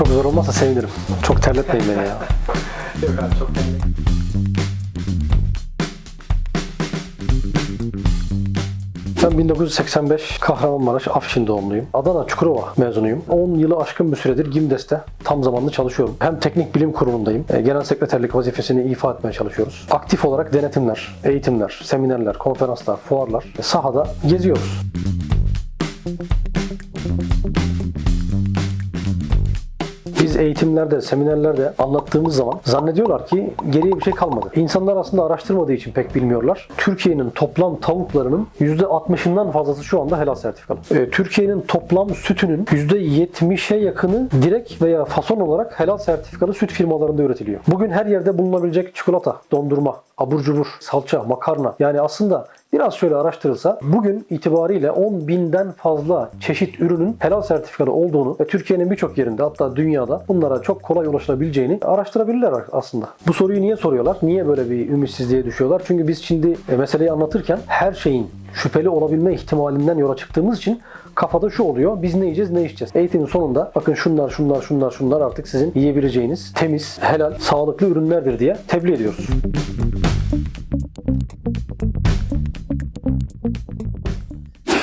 Çok zor olmazsa sevinirim. Çok terletmeyin beni ya. Yok abi çok Ben 1985 Kahramanmaraş Afşin doğumluyum. Adana Çukurova mezunuyum. 10 yılı aşkın bir süredir GİMDES'te tam zamanlı çalışıyorum. Hem teknik bilim kurulundayım. e, Genel sekreterlik vazifesini ifa etmeye çalışıyoruz. Aktif olarak denetimler, eğitimler, seminerler, konferanslar, fuarlar, e, sahada geziyoruz. Biz eğitimlerde, seminerlerde anlattığımız zaman zannediyorlar ki geriye bir şey kalmadı. İnsanlar aslında araştırmadığı için pek bilmiyorlar. Türkiye'nin toplam tavuklarının %60'ından fazlası şu anda helal sertifikalı. Ee, Türkiye'nin toplam sütünün %70'e yakını direkt veya fason olarak helal sertifikalı süt firmalarında üretiliyor. Bugün her yerde bulunabilecek çikolata, dondurma, abur cubur, salça, makarna yani aslında Biraz şöyle araştırılsa bugün itibariyle 10 binden fazla çeşit ürünün helal sertifikalı olduğunu ve Türkiye'nin birçok yerinde hatta dünyada bunlara çok kolay ulaşılabileceğini araştırabilirler aslında. Bu soruyu niye soruyorlar? Niye böyle bir ümitsizliğe düşüyorlar? Çünkü biz şimdi e, meseleyi anlatırken her şeyin şüpheli olabilme ihtimalinden yola çıktığımız için kafada şu oluyor. Biz ne yiyeceğiz, ne içeceğiz? Eğitimin sonunda bakın şunlar, şunlar, şunlar, şunlar artık sizin yiyebileceğiniz temiz, helal, sağlıklı ürünlerdir diye tebliğ ediyoruz.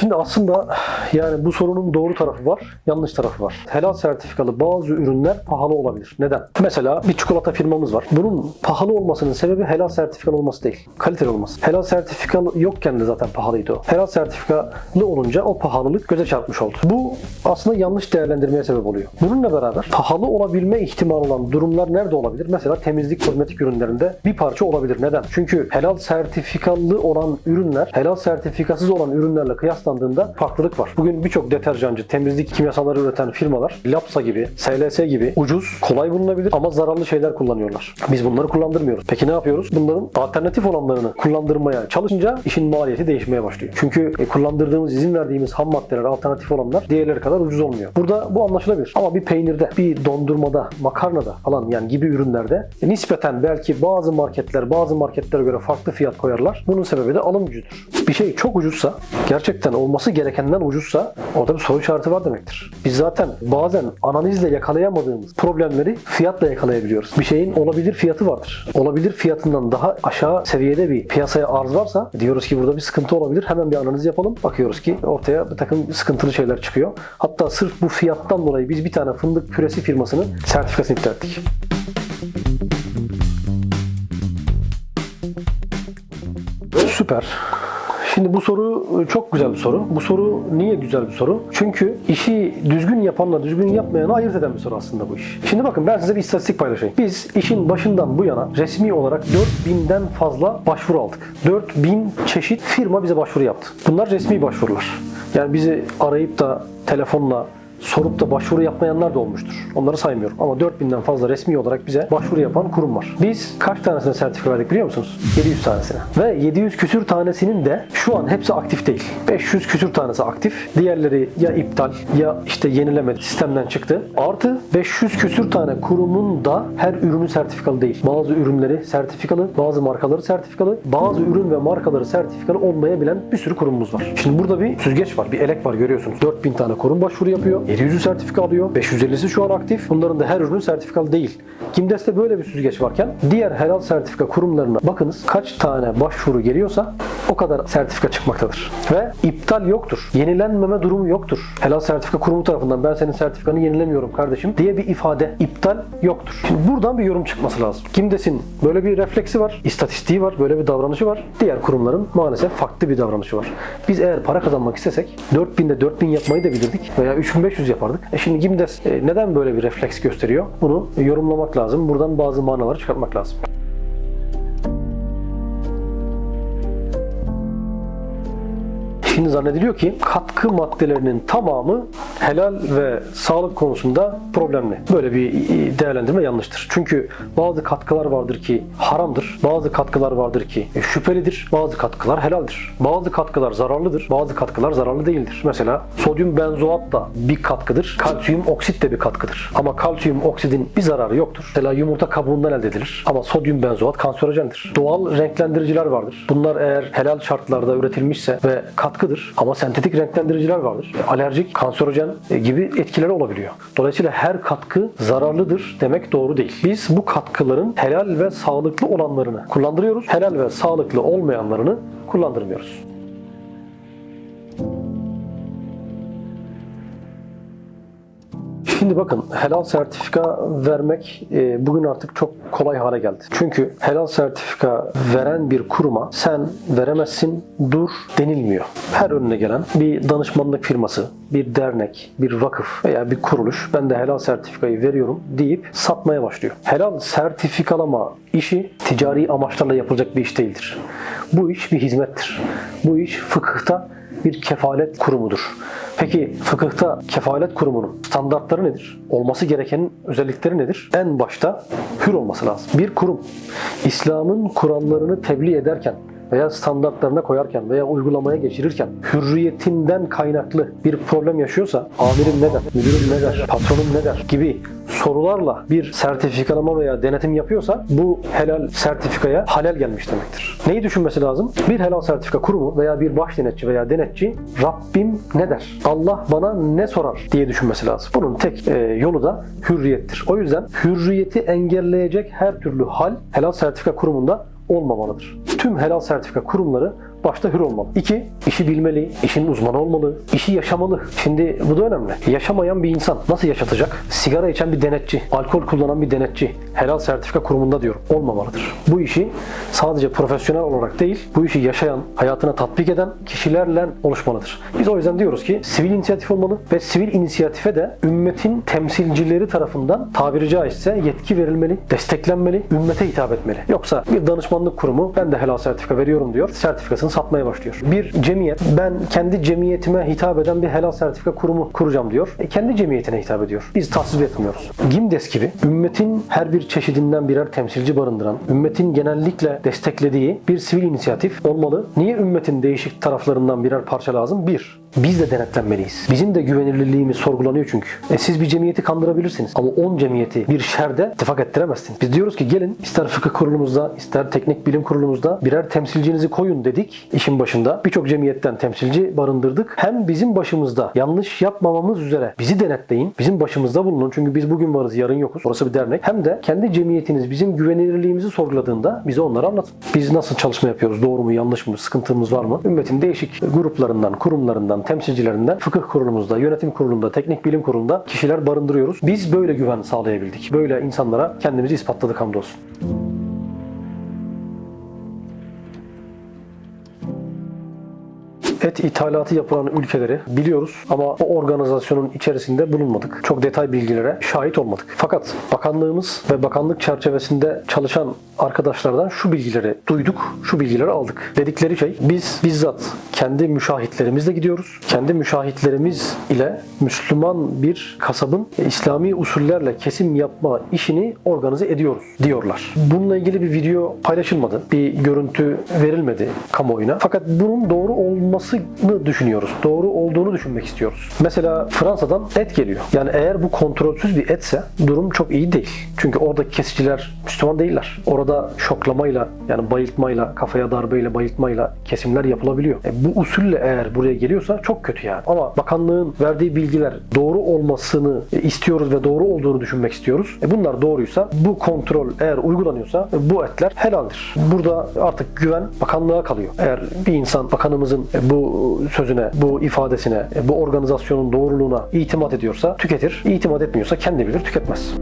Şimdi aslında yani bu sorunun doğru tarafı var, yanlış tarafı var. Helal sertifikalı bazı ürünler pahalı olabilir. Neden? Mesela bir çikolata firmamız var. Bunun pahalı olmasının sebebi helal sertifikalı olması değil, kaliteli olması. Helal sertifikalı yokken de zaten pahalıydı o. Helal sertifikalı olunca o pahalılık göze çarpmış oldu. Bu aslında yanlış değerlendirmeye sebep oluyor. Bununla beraber pahalı olabilme ihtimali olan durumlar nerede olabilir? Mesela temizlik kozmetik ürünlerinde bir parça olabilir. Neden? Çünkü helal sertifikalı olan ürünler helal sertifikasız olan ürünlerle kıyaslandığında farklılık var. Bugün birçok deterjancı, temizlik kimyasalları üreten firmalar Lapsa gibi, SLS gibi ucuz, kolay bulunabilir ama zararlı şeyler kullanıyorlar. Biz bunları kullandırmıyoruz. Peki ne yapıyoruz? Bunların alternatif olanlarını kullandırmaya çalışınca işin maliyeti değişmeye başlıyor. Çünkü e, kullandırdığımız, izin verdiğimiz ham maddeler, alternatif olanlar diğerleri kadar ucuz olmuyor. Burada bu anlaşılabilir. Ama bir peynirde, bir dondurmada, makarnada falan yani gibi ürünlerde e, nispeten belki bazı marketler bazı marketlere göre farklı fiyat koyarlar. Bunun sebebi de alım gücüdür. Bir şey çok ucuzsa, gerçekten olması gerekenden ucuzsa orada bir soru işareti var demektir. Biz zaten bazen analizle yakalayamadığımız problemleri fiyatla yakalayabiliyoruz. Bir şeyin olabilir fiyatı vardır. Olabilir fiyatından daha aşağı seviyede bir piyasaya arz varsa diyoruz ki burada bir sıkıntı olabilir. Hemen bir analiz yapalım. Bakıyoruz ki ortaya bir takım sıkıntılı şeyler çıkıyor. Hatta sırf bu fiyattan dolayı biz bir tane fındık püresi firmasının sertifikasını iptal ettik. Süper. Şimdi bu soru çok güzel bir soru. Bu soru niye güzel bir soru? Çünkü işi düzgün yapanla düzgün yapmayanı ayırt eden bir soru aslında bu iş. Şimdi bakın ben size bir istatistik paylaşayım. Biz işin başından bu yana resmi olarak 4000'den fazla başvuru aldık. 4000 çeşit firma bize başvuru yaptı. Bunlar resmi başvurular. Yani bizi arayıp da telefonla sorup da başvuru yapmayanlar da olmuştur. Onları saymıyorum. Ama 4000'den fazla resmi olarak bize başvuru yapan kurum var. Biz kaç tanesine sertifika verdik biliyor musunuz? 700 tanesine. Ve 700 küsür tanesinin de şu an hepsi aktif değil. 500 küsür tanesi aktif. Diğerleri ya iptal ya işte yenilemedi sistemden çıktı. Artı 500 küsür tane kurumun da her ürünü sertifikalı değil. Bazı ürünleri sertifikalı, bazı markaları sertifikalı, bazı ürün ve markaları sertifikalı olmayabilen bir sürü kurumumuz var. Şimdi burada bir süzgeç var, bir elek var görüyorsunuz. 4000 tane kurum başvuru yapıyor. 700'ü sertifika alıyor. 550'si şu an aktif. Bunların da her ürünü sertifikalı değil. Kimdes'te böyle bir süzgeç varken diğer helal sertifika kurumlarına bakınız kaç tane başvuru geliyorsa o kadar sertifika çıkmaktadır. Ve iptal yoktur. Yenilenmeme durumu yoktur. Helal sertifika kurumu tarafından ben senin sertifikanı yenilemiyorum kardeşim diye bir ifade iptal yoktur. Şimdi buradan bir yorum çıkması lazım. Kimdes'in böyle bir refleksi var, istatistiği var, böyle bir davranışı var. Diğer kurumların maalesef farklı bir davranışı var. Biz eğer para kazanmak istesek 4000'de 4000 yapmayı da bilirdik veya 3500 yapardık. E şimdi Gimdes e, neden böyle bir refleks gösteriyor? Bunu yorumlamak lazım. Buradan bazı manaları çıkartmak lazım. Şimdi zannediliyor ki katkı maddelerinin tamamı helal ve sağlık konusunda problemli. Böyle bir değerlendirme yanlıştır. Çünkü bazı katkılar vardır ki haramdır. Bazı katkılar vardır ki şüphelidir. Bazı katkılar helaldir. Bazı katkılar zararlıdır. Bazı katkılar zararlı değildir. Mesela sodyum benzoat da bir katkıdır. Kalsiyum oksit de bir katkıdır. Ama kalsiyum oksidin bir zararı yoktur. Mesela yumurta kabuğundan elde edilir. Ama sodyum benzoat kanserojendir. Doğal renklendiriciler vardır. Bunlar eğer helal şartlarda üretilmişse ve katkı katkıdır. Ama sentetik renklendiriciler vardır. Alerjik, kanserojen e, gibi etkileri olabiliyor. Dolayısıyla her katkı zararlıdır demek doğru değil. Biz bu katkıların helal ve sağlıklı olanlarını kullandırıyoruz. Helal ve sağlıklı olmayanlarını kullandırmıyoruz. Şimdi bakın helal sertifika vermek e, bugün artık çok kolay hale geldi. Çünkü helal sertifika veren bir kuruma sen veremezsin dur denilmiyor. Her önüne gelen bir danışmanlık firması, bir dernek, bir vakıf veya bir kuruluş ben de helal sertifikayı veriyorum deyip satmaya başlıyor. Helal sertifikalama işi ticari amaçlarla yapılacak bir iş değildir. Bu iş bir hizmettir. Bu iş fıkıhta bir kefalet kurumudur. Peki fıkıhta kefalet kurumunun standartları nedir? Olması gerekenin özellikleri nedir? En başta hür olması lazım. Bir kurum İslam'ın kurallarını tebliğ ederken veya standartlarına koyarken veya uygulamaya geçirirken hürriyetinden kaynaklı bir problem yaşıyorsa amirim ne der, müdürüm ne der, patronum ne der gibi sorularla bir sertifikalama veya denetim yapıyorsa bu helal sertifikaya halel gelmiş demektir. Neyi düşünmesi lazım? Bir helal sertifika kurumu veya bir baş denetçi veya denetçi Rabbim ne der? Allah bana ne sorar diye düşünmesi lazım. Bunun tek e, yolu da hürriyettir. O yüzden hürriyeti engelleyecek her türlü hal helal sertifika kurumunda olmamalıdır. Tüm helal sertifika kurumları başta hür olmalı. İki, işi bilmeli, işin uzmanı olmalı, işi yaşamalı. Şimdi bu da önemli. Yaşamayan bir insan nasıl yaşatacak? Sigara içen bir denetçi, alkol kullanan bir denetçi helal sertifika kurumunda diyorum olmamalıdır. Bu işi sadece profesyonel olarak değil, bu işi yaşayan, hayatına tatbik eden kişilerle oluşmalıdır. Biz o yüzden diyoruz ki sivil inisiyatif olmalı ve sivil inisiyatife de ümmetin temsilcileri tarafından tabiri caizse yetki verilmeli, desteklenmeli, ümmete hitap etmeli. Yoksa bir danışmanlık kurumu ben de helal sertifika veriyorum diyor. Sertifikasını satmaya başlıyor. Bir cemiyet ben kendi cemiyetime hitap eden bir helal sertifika kurumu kuracağım diyor. E, kendi cemiyetine hitap ediyor. Biz tasvip etmiyoruz. Gimdes gibi ümmetin her bir çeşidinden birer temsilci barındıran, ümmetin genellikle desteklediği bir sivil inisiyatif olmalı. Niye ümmetin değişik taraflarından birer parça lazım? Bir, biz de denetlenmeliyiz. Bizim de güvenilirliğimiz sorgulanıyor çünkü. E siz bir cemiyeti kandırabilirsiniz ama 10 cemiyeti bir şerde ittifak ettiremezsiniz. Biz diyoruz ki gelin ister fıkıh kurulumuzda ister teknik bilim kurulumuzda birer temsilcinizi koyun dedik işin başında. Birçok cemiyetten temsilci barındırdık. Hem bizim başımızda yanlış yapmamamız üzere bizi denetleyin. Bizim başımızda bulunun. Çünkü biz bugün varız yarın yokuz. Orası bir dernek. Hem de kendi cemiyetiniz bizim güvenilirliğimizi sorguladığında bize onları anlatın. Biz nasıl çalışma yapıyoruz? Doğru mu yanlış mı? Sıkıntımız var mı? Ümmetin değişik gruplarından, kurumlarından, temsilcilerinden fıkıh kurulumuzda, yönetim kurulunda, teknik bilim kurulunda kişiler barındırıyoruz. Biz böyle güven sağlayabildik. Böyle insanlara kendimizi ispatladık hamdolsun. Et ithalatı yapılan ülkeleri biliyoruz ama o organizasyonun içerisinde bulunmadık. Çok detay bilgilere şahit olmadık. Fakat bakanlığımız ve bakanlık çerçevesinde çalışan arkadaşlardan şu bilgileri duyduk, şu bilgileri aldık. Dedikleri şey biz bizzat kendi müşahitlerimizle gidiyoruz. Kendi müşahitlerimiz ile Müslüman bir kasabın İslami usullerle kesim yapma işini organize ediyoruz diyorlar. Bununla ilgili bir video paylaşılmadı. Bir görüntü verilmedi kamuoyuna. Fakat bunun doğru olmasını düşünüyoruz. Doğru olduğunu düşünmek istiyoruz. Mesela Fransa'dan et geliyor. Yani eğer bu kontrolsüz bir etse durum çok iyi değil. Çünkü oradaki kesiciler Müslüman değiller. Orada şoklamayla yani bayıltmayla, kafaya darbeyle, bayıltmayla kesimler yapılabiliyor. E, bu usulle eğer buraya geliyorsa çok kötü yani. Ama bakanlığın verdiği bilgiler doğru olmasını istiyoruz ve doğru olduğunu düşünmek istiyoruz. E, bunlar doğruysa bu kontrol eğer uygulanıyorsa e, bu etler helaldir. Burada artık güven bakanlığa kalıyor. Eğer bir insan bakanımızın e, bu sözüne, bu ifadesine, bu organizasyonun doğruluğuna itimat ediyorsa tüketir. İtimat etmiyorsa kendi bilir tüketmez.